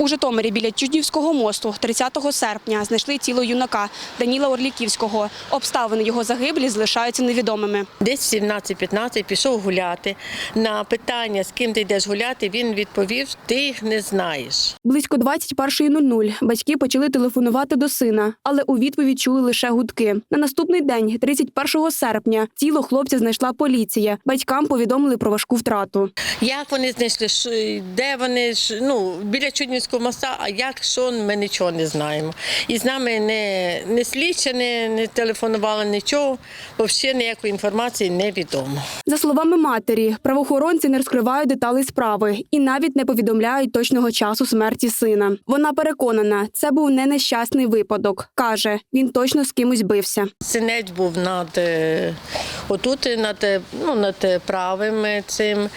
У Житомирі біля Чуднівського мосту 30 серпня знайшли тіло юнака Даніла Орліківського. Обставини його загиблі залишаються невідомими. Десь в 17-15 пішов гуляти. На питання, з ким ти йдеш гуляти, він відповів: ти їх не знаєш. Близько 21.00 батьки почали телефонувати до сина, але у відповідь чули лише гудки. На наступний день, 31 серпня, тіло хлопця знайшла поліція. Батькам повідомили про важку втрату. Як вони знайшли, де вони ну, біля Чуднівського моста, а як що, ми нічого не знаємо. І з нами не, не слідчі, не, не телефонували нічого, взагалі ніякої інформації не відомо. За словами матері, правоохоронці не розкривають деталей справи і навіть не повідомляють точного часу смерті сина. Вона переконана, це був не нещасний випадок. каже, він точно з кимось бився. Синець був над е, отут, над, е, ну, над правим цим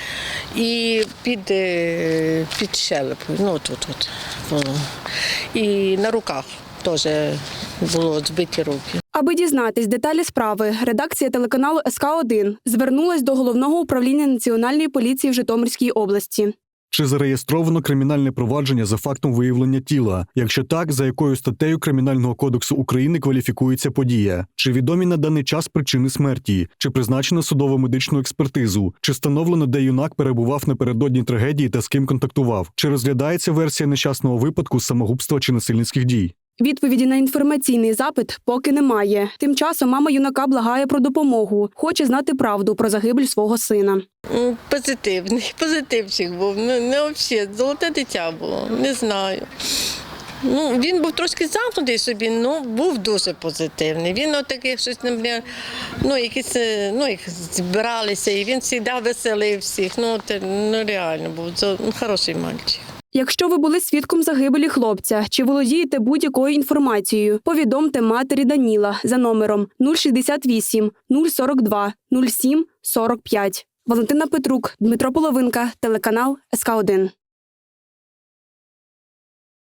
і під, е, під щелепою. Ну, тут от І на руках теж було збиті руки. Аби дізнатись деталі справи, редакція телеканалу СК 1 звернулась до головного управління національної поліції в Житомирській області. Чи зареєстровано кримінальне провадження за фактом виявлення тіла? Якщо так, за якою статтею Кримінального кодексу України кваліфікується подія? Чи відомі на даний час причини смерті? Чи призначено судово-медичну експертизу? Чи встановлено, де юнак перебував напередодні трагедії та з ким контактував? Чи розглядається версія нещасного випадку самогубства чи насильницьких дій? Відповіді на інформаційний запит поки немає. Тим часом мама юнака благає про допомогу, хоче знати правду про загибель свого сина. М, Позитивний, позитивчик був. Ну, не взагалі, золоте дитя було, не знаю. Ну, він був трошки замкнутий собі, ну був дуже позитивний. Він отаких щось наприклад, ну, якісь, е, ну, їх збиралися, і він завжди веселив всіх. Ну, те, ну реально був зо- ну, хороший мальчик. Якщо ви були свідком загибелі хлопця чи володієте будь-якою інформацією, повідомте матері Даніла за номером 068 042 07 45. Валентина Петрук, Дмитро Половинка, телеканал СК 1